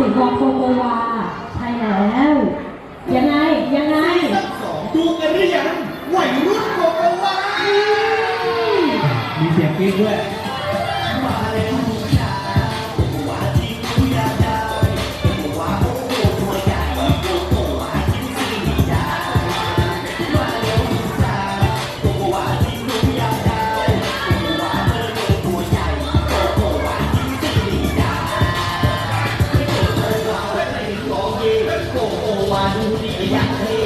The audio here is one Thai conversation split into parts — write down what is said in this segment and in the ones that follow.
สิงห์วอโคโกวาใช่แล้ว ยังไง ยังไงตัวนอกันหรือยังวัยรุ่นโกโกวามีเสียงกรี๊ดด้วย 啊中可以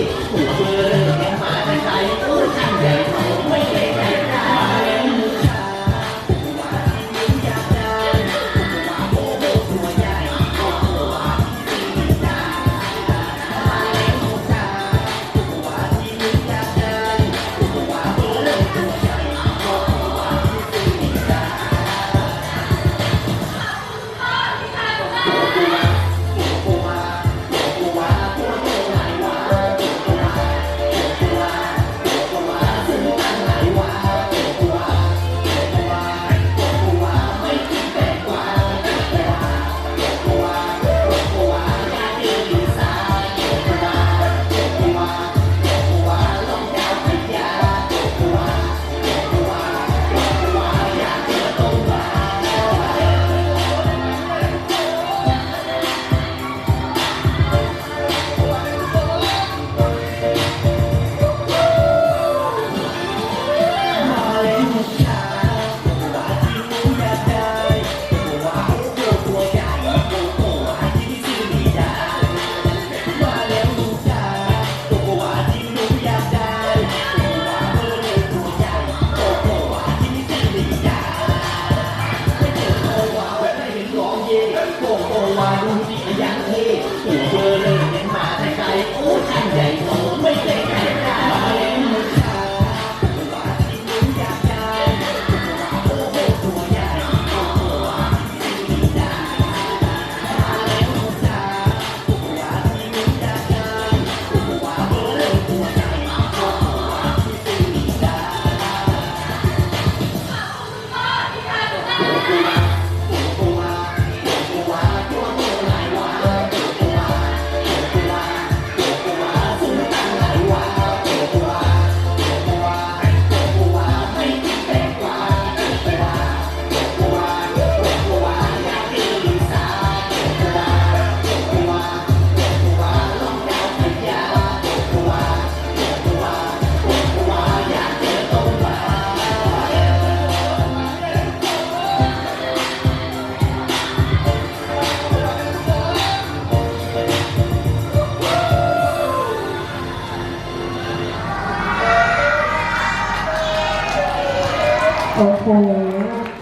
อย่างที่ 哦，好。